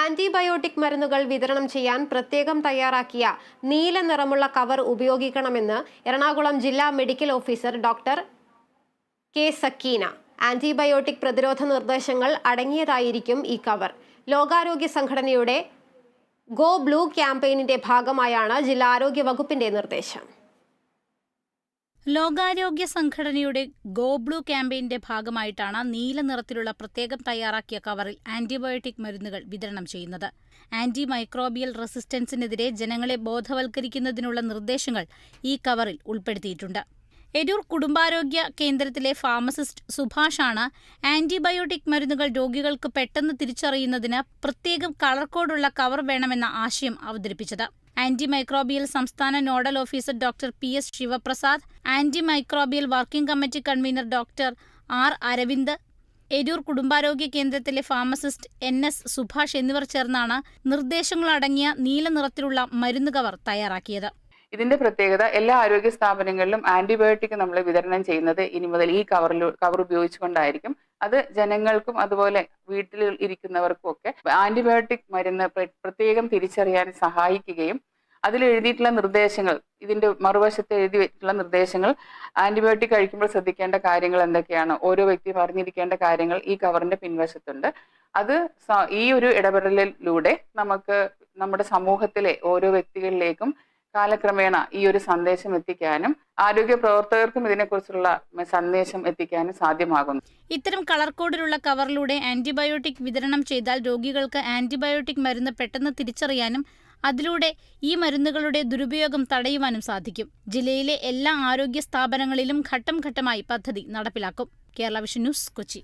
Antibiotic മരുന്നുകൾ വിതരണം ചെയ്യാൻ പ്രത്യേകം തയ്യാറാക്കിയ നീല നിറമുള്ള കവർ ഉപയോഗിക്കണമെന്ന് എറണാകുളം ജില്ലാ medical officer doctor K Sakeena. Antibiotic പ്രതിരോധ നിർദ്ദേശങ്ങൾ അടങ്ങിയതായിരിക്കും ഈ കവർ. ലോകാരോഗ്യ സംഘടനയുടെ ഗോ ബ്ലൂ ക്യാമ്പയിനിന്റെ ഭാഗമായാണ് ജില്ലാ ആരോഗ്യ വകുപ്പിന്റെ നിർദ്ദേശം. ലോകാരോഗ്യ സംഘടനയുടെ ഗോ ബ്ലൂ ക്യാമ്പയിന്റെ ഭാഗമായിട്ടാണ് നീല നിറത്തിലുള്ള പ്രത്യേകം തയ്യാറാക്കിയ കവറിൽ ആന്റിബയോട്ടിക് മരുന്നുകൾ വിതരണം ചെയ്യുന്നത്. ആന്റി മൈക്രോബിയൽ റെസിസ്റ്റൻസിനെതിരെ ജനങ്ങളെ ബോധവൽക്കരിക്കുന്നതിനുള്ള നിർദ്ദേശങ്ങൾ ഈ കവറിൽ ഉൾപ്പെടുത്തിയിട്ടുണ്ട്. എരൂർ കുടുംബാരോഗ്യ കേന്ദ്രത്തിലെ ഫാർമസിസ്റ്റ് സുഭാഷാണ് ആന്റിബയോട്ടിക് മരുന്നുകൾ രോഗികൾക്ക് പെട്ടെന്ന് തിരിച്ചറിയുന്നതിന് പ്രത്യേകം കളർ കോഡുള്ള കവർ വേണമെന്ന ആശയം അവതരിപ്പിച്ചത്. ആന്റി മൈക്രോബിയൽ സംസ്ഥാന nodal officer doctor P S Sivaprasad antimicrobial working committee convener doctor R Aravind Eroor കുടുംബാരോഗ്യ കേന്ദ്രത്തിലെ ഫാർമസിസ്റ്റ് എൻ എസ് സുഭാഷ് എന്നിവർ ചേർന്നാണ് നിർദ്ദേശങ്ങളടങ്ങിയ നീല നിറത്തിലുള്ള മരുന്ന് കവർ തയ്യാറാക്കിയത്. ഇതിന്റെ പ്രത്യേകത എല്ലാ ആരോഗ്യ സ്ഥാപനങ്ങളിലും ആന്റിബയോട്ടിക് നമ്മൾ വിതരണം ചെയ്യുന്നത് ഇനി മുതൽ ഈ കവറിൽ കവർ ഉപയോഗിച്ചുകൊണ്ടായിരിക്കും. അത് ജനങ്ങൾക്കും അതുപോലെ വീട്ടിൽ ഇരിക്കുന്നവർക്കും ഒക്കെ ആന്റിബയോട്ടിക് മരുന്ന് പ്രത്യേകം തിരിച്ചറിയാൻ സഹായിക്കുകയും അതിൽ എഴുതിയിട്ടുള്ള നിർദ്ദേശങ്ങൾ ഇതിന്റെ മറുവശത്ത് എഴുതി വെച്ചിട്ടുള്ള നിർദ്ദേശങ്ങൾ ആന്റിബയോട്ടിക് കഴിക്കുമ്പോൾ ശ്രദ്ധിക്കേണ്ട കാര്യങ്ങൾ എന്തൊക്കെയാണ് ഓരോ വ്യക്തി അറിഞ്ഞിരിക്കേണ്ട കാര്യങ്ങൾ ഈ കവറിന്റെ പിൻവശത്തുണ്ട്. അത് ഈ ഒരു ഇടപെടലിലൂടെ നമുക്ക് നമ്മുടെ സമൂഹത്തിലെ ഓരോ വ്യക്തികളിലേക്കും കാലക്രമേണ ഈ ഒരു സന്ദേശം എത്തിക്കാനും ആരോഗ്യ പ്രവർത്തകർക്കും ഇതിനെക്കുറിച്ചുള്ള സന്ദേശം എത്തിക്കാനും സാധ്യമാകുന്നു. ഇത്തരം കളർ കോഡിലുള്ള കവറിലൂടെ ആന്റിബയോട്ടിക് വിതരണം ചെയ്താൽ രോഗികൾക്ക് ആന്റിബയോട്ടിക് മരുന്ന് പെട്ടെന്ന് തിരിച്ചറിയാനും അതിലൂടെ ഈ മരുന്നുകളുടെ ദുരുപയോഗം തടയുവാനും സാധിക്കും. ജില്ലയിലെ എല്ലാ ആരോഗ്യ സ്ഥാപനങ്ങളിലും ഘട്ടം ഘട്ടമായി പദ്ധതി നടപ്പിലാക്കും. Kerala vision news Kochi.